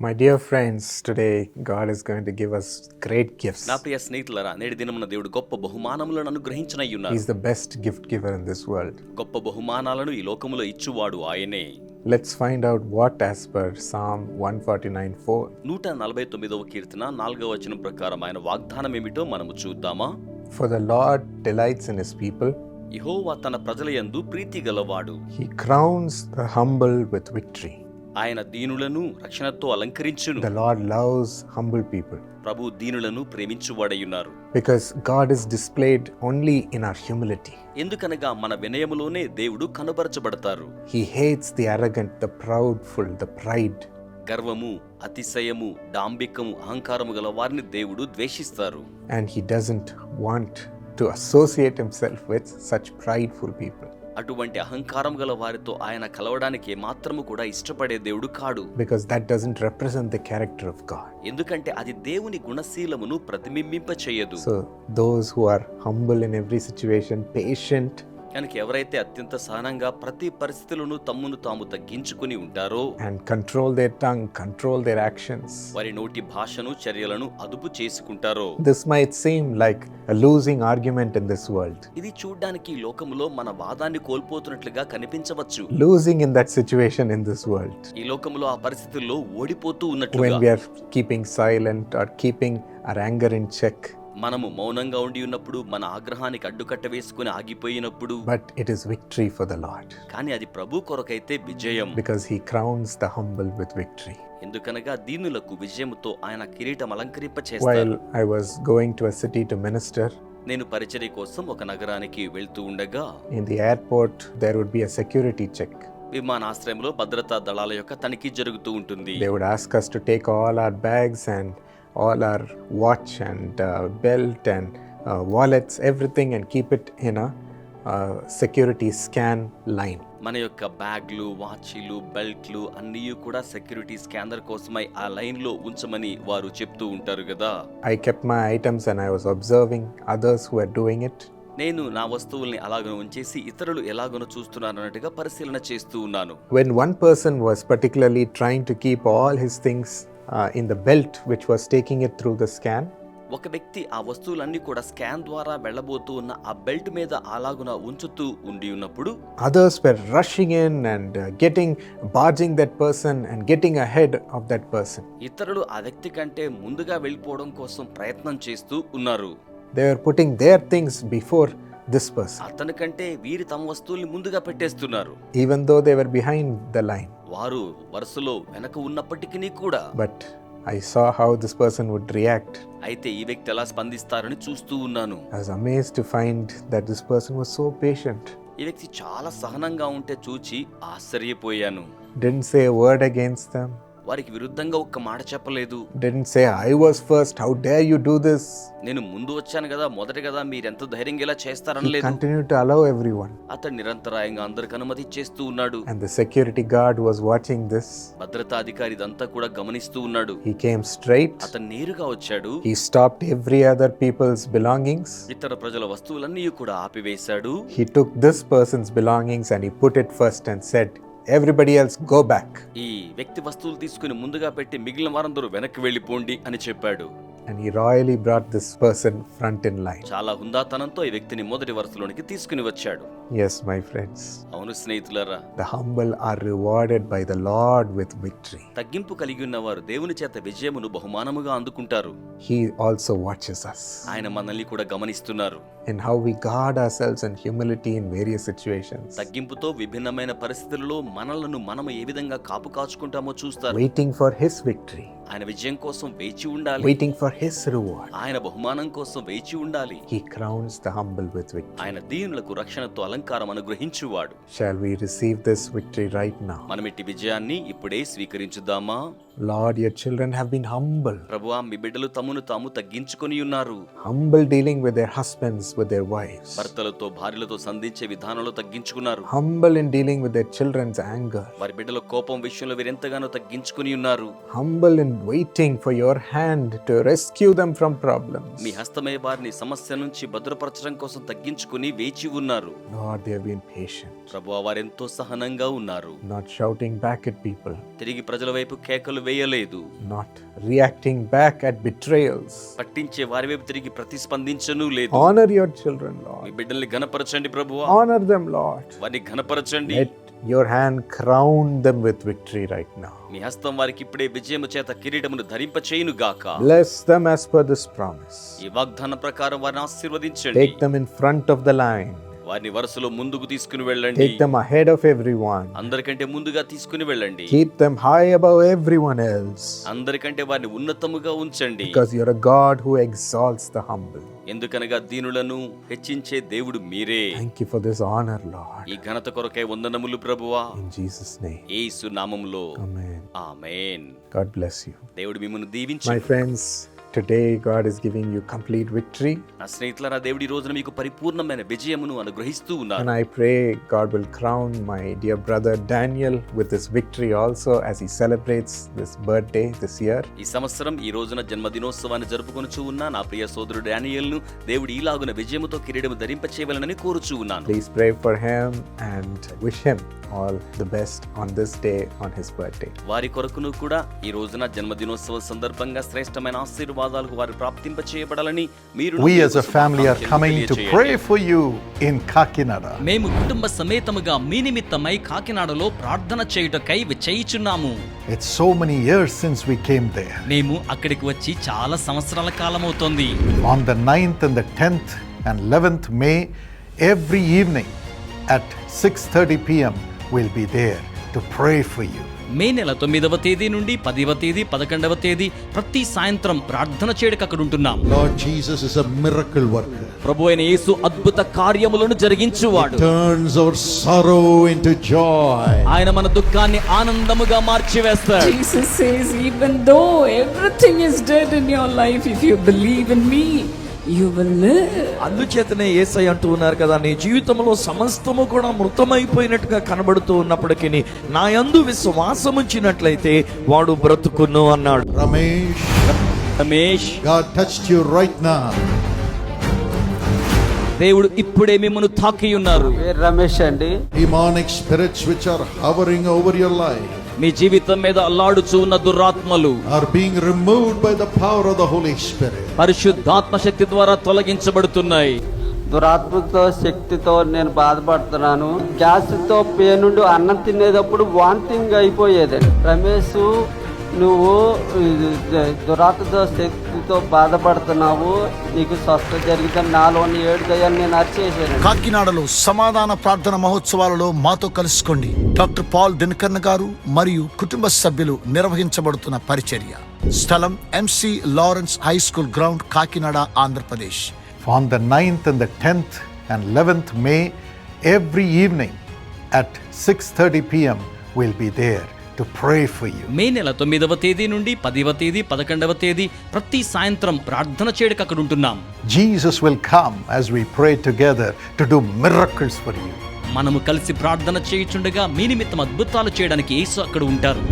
My dear friends, today God is going to give us great gifts. నా ప్రియ స్నేహితులరా నేటి దినమున దేవుడు గొప్ప బహుమానములను అనుగ్రహించిన ఉన్నారు He's the best gift giver in this world. గొప్ప బహుమానాలను ఈ లోకములో ఇచ్చువాడు ఆయనే Let's find out what, as per Psalm 149 4. నూట నలభై తొమ్మిదవ కీర్తన నాలుగవ వచనం ప్రకారం ఆయన వాగ్దానం ఏమిటో మనము చూద్దామా For the Lord delights in his people, యెహోవా తన ప్రజల యందు ప్రీతి గలవాడు he crowns the humble with victory. ఆయన దీనులను రక్షణతో అలంకరించును. The lord loves humble people ప్రభు దీనులను ప్రేమించువాడై ఉన్నారు because God is displayed only in our humility ఎందుకనగా మన వినయములోనే దేవుడు కనబరచబడతారు. He hates the arrogant the proud full the pride గర్వము అతిశయము డాంబికము అహంకారము గల వారిని దేవుడు ద్వేషిస్తారు. And he doesn't want to associate himself with such prideful people అటువంటి అహంకారం గల వారితో ఆయన కలవడానికి మాత్రము కూడా ఇష్టపడే దేవుడు కాడు. Because that doesn't represent the character of God ఎందుకంటే అది దేవుని గుణశీలమును ప్రతిబింబింప చేయదు so those who are humble in every situation patient కనుక ఎవరైతే అత్యంత సహనంగా ప్రతి పరిస్థితులను తమ్మును తాము తగ్గించుకుని ఉంటారో and control their tongue control their actions వారి నోటి భాషను చర్యలను అదుపు చేసుకుంటారో. This might same like a losing argument in this world ఇది చూడడానికి లోకములో మన వాదాన్ని కోల్పోతున్నట్లుగా కనిపించవచ్చు. Losing in that situation in this world ఈ లోకంలో ఆ పరిస్థితుల్లో ఓడిపోతూ ఉన్నట్టు when we are keeping silent or keeping our anger in check మనము మౌనంగా ఉండి ఉన్నప్పుడు మన ఆగ్రహానికి అడ్డుకట్ట వేసుకుని ఆగిపోయినప్పుడు. But it is victory for the lord కానీ అది ప్రభు కొరకైతే విజయం. Because he crowns the humble with victory ఎందుకనగా దీనులకు విజయముతో ఆయన కిరీటం అలంకరింప చేస్తారు I was going to a city to minister నేను పరిచర్య కోసం ఒక నగరానికి వెళ్తూ ఉండగా in the airport there would be a security check విమానాశ్రయంలో భద్రతా దళాల యొక్క తనిఖీ జరుగుతూ ఉంటుంది. They would ask us to take all our bags and all our watch and uh, belt and uh, wallets, everything, and keep it in a uh, security scan line. మన యొక్క బ్యాగ్లు వాచీలు బెల్ట్లు అన్నీ కూడా సెక్యూరిటీ స్కానర్ కోసమై ఆ లైన్లో ఉంచమని వారు చెప్తూ ఉంటారు కదా. I kept my items and I was observing others who are doing it నేను నా వస్తువుల్ని అలాగను ఉంచేసి ఇతరులు ఎలాగను చూస్తున్నారు అన్నట్టుగా పరిశీలన చేస్తూ ఉన్నాను. When one person was particularly trying to keep all his things uh, in the belt which was taking it through the scan, ఒక వ్యక్తి ఆ వస్తువులన్నీ కూడా స్కాన్ ద్వారా వెళ్ళబోతూ ఉన్న ఆ బెల్ట్ మీద అలాగున ఉంచుతూ ఉండి ఉన్నప్పుడు others were rushing in and uh, getting, barging that person and getting ahead of that person. ఇతరులు ఆ వ్యక్తి కంటే ముందుగా వెళ్ళిపోవడం కోసం ప్రయత్నం చేస్తూ ఉన్నారు They were putting their things before this person, అతని కంటే వీరి తమ వస్తువుల్ని ముందుగా పెట్టేస్తున్నారు even though they were behind the line. వారు వరుసలో వెనక ఉన్నప్పటికీ కూడా. But I saw how this person would react అయితే ఈ వ్యక్తి ఎలా స్పందిస్తారని చూస్తూ ఉన్నాను. I amaze to find that this person was so patient ఈ వ్యక్తి చాలా సహనంగా ఉంటే చూచి ఆశ్చర్యపోయాను. Didn't say word against them వారికి విరుద్ధంగా ఒక్క మాట చెప్పలేదు Didn't say, I was first, how dare you do this? నేను ముందు వచ్చాను కదా మొదటి కదా మీరెంత ధైర్యంగా ఇలా చేస్తారని He లేదు continued to allow everyone. అతడు నిరంతరాయంగా అందరికి అనుమతి చేస్తూ ఉన్నాడు And the security guard was watching this. భద్రతా అధికారి ఇదంతా కూడా గమనిస్తూ ఉన్నాడు He came straight. అతను నేరుగా వచ్చాడు He stopped every other people's belongings. ఇతర ప్రజల వస్తువులన్నీ కూడా ఆపివేశాడు He took this person's belongings and he put it first and said, everybody else go back ఈ వ్యక్తి వస్తువులు తీసుకుని ముందుగా పెట్టి మిగిలిన వారందరూ వెనక్కి వెళ్ళిపోండి అని చెప్పాడు. And he royally brought this person front in line. చాలా హుందాతనంతో ఈ వ్యక్తిని మొదటి వరుసలోనికి తీసుకుని వచ్చాడు Yes, my friends. అవును స్నేహితులారా The humble are rewarded by the Lord with victory. తగ్గింపు కలిగి ఉన్నవారు దేవుని చేత విజయమును బహుమానముగా అందుకుంటారు He also watches us ఆయన మనల్ని కూడా గమనిస్తున్నారు in how we guard ourselves in humility in various situations, తగ్గింపుతో విభిన్నమైన పరిస్థితులలో మనలను మనము ఏ విధంగా కాపు కాచుకుంటామో చూస్తారు waiting for His victory, ఆయన విజయం కోసం వేచి ఉండాలి waiting for His reward. ఆయన బహుమానం కోసం వేచి ఉండాలి He crowns the humble with victory. ఆయన దీనులకు రక్షణతో అలంకారం అనుగ్రహించువాడు Shall we receive this victory right now? మనమిట్టి విజయాన్ని ఇప్పుడే స్వీకరించుదామా Lord, your children have been humble, ప్రభువా మీ బిడ్డలు తమను తాము తగ్గించుకొని ఉన్నారు humble dealing with their husbands, with their wives, భర్తలతో భార్యలతో సంధించే విధానంలో తగ్గించుకున్నారు humble in dealing with their children's anger, వారి బిడ్డల కోపం విషయంలో వీరెంతగానో తగ్గించుకొని ఉన్నారు humble in waiting for your hand to rescue them from problem మీ హస్తమయ్య వారిని సమస్య నుంచి భద్రపరచడం కోసం తగ్గించుకుని వేచి ఉన్నారు. Not they have been patient ప్రభు వారు ఎంతో సహనంగా ఉన్నారు. Not shouting back at people తిరిగి ప్రజల వైపు కేకలు వేయలేదు. Not reacting back at betrayals పట్టించే వారి వైపు తిరిగి ప్రతిస్పందించను లేదు. ఆనర్ యువర్ చిల్డ్రన్ లార్డ్ మీ బిడ్డల్ని గణపరచండి ప్రభు ఆనర్ దెమ్ లార్డ్ వారిని ఘనపరచండి. Let your hand crown them with victory right now. మీ హస్తం వారికి ఇప్పుడే విజయము చేత కిరీటమును ధరింపచేయును గాక Bless them as per this promise. ఈ వాగ్దాన ప్రకారం వారిని ఆశీర్వదించండి Take them in front of the line. వారిని వరుసలో ముందుకు తీసుకుని వెళ్ళండి. టేక్ దెం అహెడ్ ఆఫ్ అందరికంటే ముందుగా తీసుకుని వెళ్ళండి. Keep them high above else అందరికంటే వారిని ఉన్నతముగా ఉంచండి. Because you God who exalts the humble ఎందుకనగా దీనులను హెచ్చించే దేవుడు మీరే. Thank you for this honour lord ఈ ఘనత కొరకై వందనములు ప్రభువా. జీసస్ నేమ్ నామములో. Amen amen. God bless you దేవుడు మిమ్మల్ని దీవించి. My friends today God is giving you complete victory. నా స్నేహితులారా దేవుడి ఈ రోజున మీకు పరిపూర్ణమైన విజయమును అనుగ్రహిస్తూ And ఉన్నారు I pray God will crown my dear brother Daniel with this victory also as he celebrates this birthday this year. ఈ సంవత్సరం ఈ రోజున జన్మదినోత్సవాన్ని జరుపుకొనుచూ ఉన్న నా ప్రియ సోదరుడు డానియల్ను దేవుడు ఈలాగున విజయముతో కిరీటము ధరింపచేయవలనని కోరుచూ ఉన్నాను Please pray for him and wish him all the best on this day on his birthday. వారి కొరకును కూడా ఈ రోజున జన్మదినోత్సవం సందర్భంగా శ్రేష్టమైన ఆశీర్వాదాలకు వారు ప్రాప్తింప చేయబడాలని మీరు We as a family are coming to pray for you in Kakinada. మేము కుటుంబ సమేతముగా మీ నిమిత్తమై కాకినాడలో ప్రార్థన చేయుటకై చేయుచున్నాము It's so many years since we came there. మేము అక్కడికి వచ్చి చాలా సంవత్సరాల కాలమవుతోంది On the 9th and the 10th and 11th May, every evening at 6:30 p.m. Will be there to pray for you May నెల తొమ్మిదవ తేదీ నుండి పదివ తేదీ పదకొండవ తేదీ ప్రతి సాయంత్రం ప్రార్థన చేయడానికి అక్కడ ఉంటున్నాం. Lord Jesus is a miracle ప్రభు అయిన యేసు అద్భుత కార్యములను జరిగించువాడు. Turns our sorrow into joy ఆయన మన దుఃఖాన్ని ఆనందముగా మార్చి వేస్తారు says even dead in your life if you believe in you will live. అందుచేతనే ఏసై అంటూ ఉన్నారు కదా నీ జీవితంలో సమస్తము కూడా మృతమైపోయినట్టుగా కనబడుతూ ఉన్నప్పటికీ నా యందు విశ్వాసం ఉంచినట్లయితే వాడు బ్రతుకును అన్నాడు. Ramesh. God touched you right now. దేవుడు ఇప్పుడే మిమ్మల్ని తాకి ఉన్నారు రమేష్ అండి. Demonic spirits which are hovering over your life. మీ జీవితం మీద అల్లాడుచూ ఉన్న దురాత్మలు. Are being removed by the power of the Holy Spirit. పరిశుద్ధాత్మ శక్తి ద్వారా తొలగించబడుతున్నాయి. దురాత్మతో శక్తితో నేను బాధపడుతున్నాను. గ్యాస్తో పేనుండి అన్నం తినేటప్పుడు వాంతింగ్ అయిపోయేది. రమేష్ నువ్వు దురాత్మతో శక్తితో బాధపడుతున్నావు నీకు స్వస్థ జరిగితే నాలోని ఏడు దయ్యాన్ని నేను అరిచేసాను కాకినాడలో సమాధాన ప్రార్థన మహోత్సవాలలో మాతో కలుసుకోండి. డాక్టర్ పాల్ దినకర్ణ గారు మరియు కుటుంబ సభ్యులు నిర్వహించబడుతున్న పరిచర్య. స్థలం MC Lawrence high school ground Kakinada Andhra Pradesh. On the 9th and the 10th and 11th May, every evening at 6:30 p.m. we'll be there. To pray for you. May నెల తొమ్మిదవ తేదీ నుండి పదివ తేదీ పదకొండవ తేదీ ప్రతి సాయంత్రం ప్రార్థన చేయడానికి అక్కడ ఉంటున్నాం Jesus will come as we pray together to do miracles for you. మనము కలిసి ప్రార్థన చేయుచుండగా మీ నిమిత్తం అద్భుతాలు చేయడానికి యేసు అక్కడ ఉంటారు